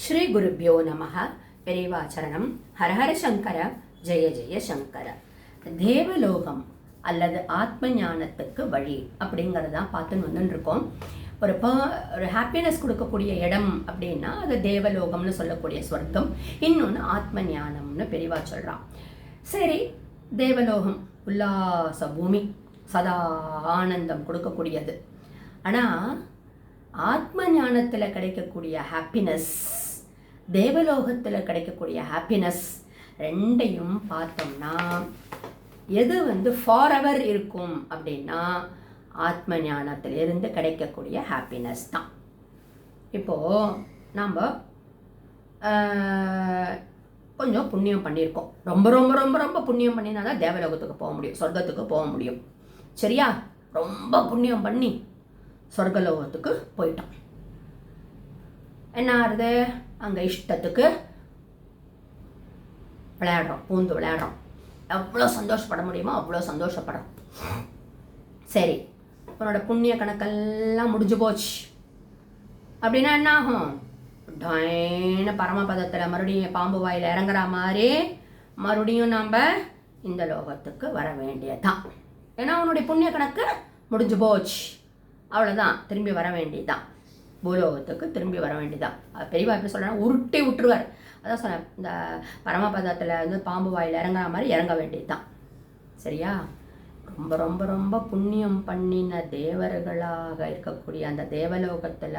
ஸ்ரீ குருப்பியோ நமக பெரியவாச்சரணம் ஹரஹர சங்கர. ஜெய ஜெய சங்கர. தேவலோகம் அல்லது ஆத்ம ஞானத்துக்கு வழி அப்படிங்கிறதான் பார்த்துன்னு வந்துன்னு இருக்கோம் ஒரு ப ஒரு ஹாப்பினஸ் கொடுக்கக்கூடிய இடம் அப்படின்னா அது தேவலோகம்னு சொல்லக்கூடிய சொர்க்கம். இன்னொன்று ஆத்ம ஞானம்னு பெரிவா சொல்கிறான் சரி தேவலோகம் உல்லாச பூமி சதா ஆனந்தம் கொடுக்கக்கூடியது. ஆனால் ஆத்ம ஞானத்தில் கிடைக்கக்கூடிய ஹாப்பினஸ் தேவலோகத்தில் கிடைக்கக்கூடிய ஹாப்பினஸ் ரெண்டையும் பார்த்தோம்னா எது வந்து ஃபார் எவர் இருக்கும் அப்படின்னா ஆத்ம ஞானத்திலிருந்து கிடைக்கக்கூடிய ஹாப்பினஸ் தான். இப்போது நம்ம கொஞ்சம் புண்ணியம் பண்ணியிருக்கோம். ரொம்ப ரொம்ப ரொம்ப ரொம்ப புண்ணியம் பண்ணினா தான் தேவலோகத்துக்கு போக முடியும் சொர்க்கத்துக்கு போக முடியும். சரியா? ரொம்ப புண்ணியம் பண்ணி சொர்க்கலோகத்துக்கு போயிட்டோம். என்ன ஆகுது அங்கே இஷ்டத்துக்கு விளையாடுறோம் பூந்து விளையாடுறோம். எவ்வளோ சந்தோஷப்பட முடியுமோ அவ்வளோ சந்தோஷப்படுறோம். சரி உன்னோட புண்ணிய கணக்கெல்லாம் முடிஞ்சு போச்சு. அப்படின்னா என்ன ஆகும் டாயின்னு பரமபதத்தில் மறுபடியும் பாம்பு வாயில் இறங்குற மாதிரி மறுபடியும் நாம் இந்த லோகத்துக்கு வர வேண்டியதுதான். ஏன்னா உன்னுடைய புண்ணிய கணக்கு முடிஞ்சு போச்சு. அவ்வளோதான் திரும்பி வர வேண்டியதுதான். பூலோகத்துக்கு திரும்பி வர வேண்டியதான் அது பெரியவா எப்படி சொல்கிறேன்னா உருட்டி விட்டுருவார். அதான் சொன்னேன் இந்த பரமபதத்தில் வந்து பாம்பு வாயில் இறங்குற மாதிரி இறங்க வேண்டியதுதான். சரியா? ரொம்ப ரொம்ப ரொம்ப புண்ணியம் பண்ணின தேவர்களாக இருக்கக்கூடிய அந்த தேவலோகத்தில்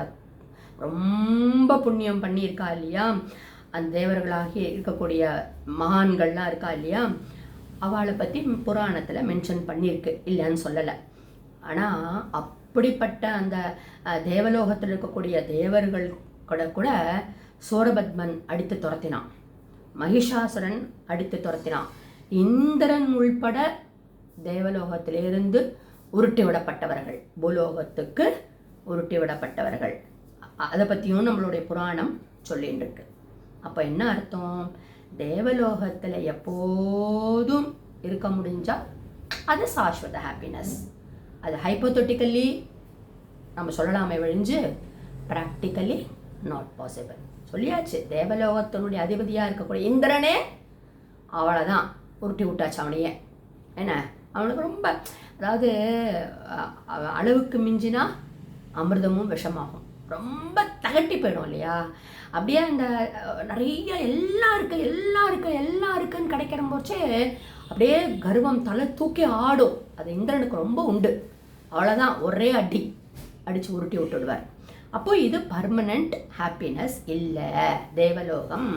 ரொம்ப புண்ணியம் பண்ணியிருக்கா இல்லையா? அந்த தேவர்களாகி இருக்கக்கூடிய மகான்கள்லாம் இருக்கா இல்லையா? அவளை பற்றி புராணத்தில் மென்ஷன் பண்ணியிருக்கு. இல்லைன்னு சொல்லலை. ஆனால் அப் அப்படிப்பட்ட அந்த தேவலோகத்தில் இருக்கக்கூடிய தேவர்கள் கூட கூட சோரபத்மன் அடித்து துரத்தினான். மகிஷாசுரன் அடித்து துரத்தினான். இந்திரன் உள்பட தேவலோகத்திலிருந்து உருட்டி விடப்பட்டவர்கள் பூலோகத்துக்கு உருட்டி விடப்பட்டவர்கள் அதை பற்றியும் நம்மளுடைய புராணம் சொல்லிட்டு இருக்கு அப்போ என்ன அர்த்தம்? தேவலோகத்தில் எப்போதும் இருக்க முடிஞ்சால் அது சாஸ்வத ஹாப்பினஸ் அது ஹைப்போத்தட்டிக்கல்லி நம்ம சொல்லலாமே ஒழிஞ்சு ப்ராக்டிக்கலி நாட் பாசிபிள் சொல்லியாச்சு. தேவலோகத்தினுடைய அதிபதியாக இருக்கக்கூடிய இந்திரனே அவ்வளோதான் உருட்டி விட்டாச்சு அவனையே. என்ன? அவனுக்கு ரொம்ப அதாவது அளவுக்கு மிஞ்சினா அமிர்தமும் விஷமாகும். ரொம்ப தகட்டி போயிடும் இல்லையா? அப்படியே அந்த நிறைய எல்லாம் எல்லாருக்கும் எல்லாம் இருக்கு எல்லாம் இருக்குன்னு கிடைக்கிற போச்சே அப்படியே கர்வம் தலை தூக்கி ஆடும். அது இந்திரனுக்கு ரொம்ப உண்டு. அவ்வளோதான் ஒரே அடி. அடித்து உருட்டி விட்டுடுவார். அப்போ இது பர்மனண்ட் ஹாப்பினஸ் இல்லை. தேவலோகம்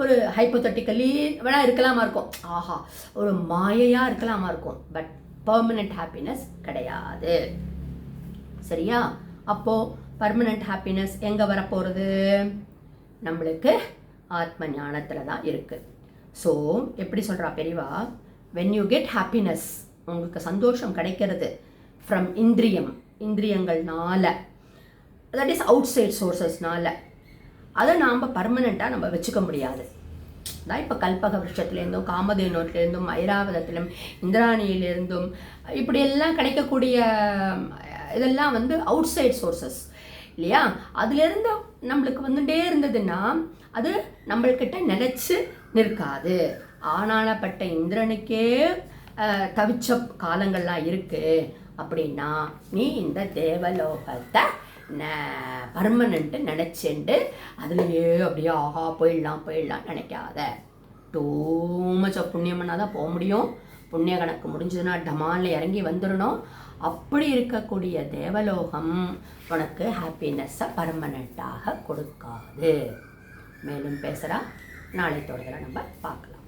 ஒரு ஹைப்போதட்டிக்கலி வேணால் இருக்கலாமா இருக்கும். ஆஹா ஒரு மாயையாக இருக்கலாமா இருக்கும். பட் பர்மனண்ட் ஹாப்பினஸ் கிடையாது. சரியா? அப்போது பர்மனண்ட் ஹாப்பினஸ் எங்கே வரப்போகிறது நம்மளுக்கு ஆத்ம ஞானத்தில் தான் இருக்குது ஸோ எப்படி சொல்கிறா பெரியவா? வென் யூ கெட் ஹாப்பினஸ் உங்களுக்கு சந்தோஷம் கிடைக்கிறது. ஃப்ரம் இந்திரியம் இந்திரியங்கள்னால. தட் இஸ் அவுட் சைட் சோர்சஸ்னால அதை நாம் பர்மனெண்ட்டாக நம்ம வச்சுக்க முடியாது. தான் இப்போ கல்பக விருஷத்துலேருந்தும் காமதேனூர்லேருந்தும் ஐராவதத்திலும் இந்திராணியிலேருந்தும் இப்படியெல்லாம் கிடைக்கக்கூடிய இதெல்லாம் வந்து அவுட் சைட் சோர்சஸ் இல்லையா? அதுலேருந்து நம்மளுக்கு வந்துட்டே இருந்ததுன்னா அது நம்மள்கிட்ட நிலச்சி நிற்காது. ஆனானப்பட்ட இந்திரனுக்கே தவிச்ச காலங்கள்லாம் இருக்கு. அப்படின்னா நீ இந்த தேவலோகத்தை பர்மனண்ட்டு நினச்சிண்டு அதுலேயே அப்படியே ஆஹா போயிடலாம் போயிடலாம் நினைக்காத. டூ மச் ஆஃப் புண்ணியம் பண்ணால் தான் போக முடியும். புண்ணிய கணக்கு முடிஞ்சதுன்னா டமாலில் இறங்கி வந்துடணும். அப்படி இருக்கக்கூடிய தேவலோகம் உனக்கு ஹாப்பினஸ்ஸை பர்மனண்ட்டாக கொடுக்காது. மேலும் பேசுகிறா நாளை தொடர்கிற நம்ம பார்க்கலாம்.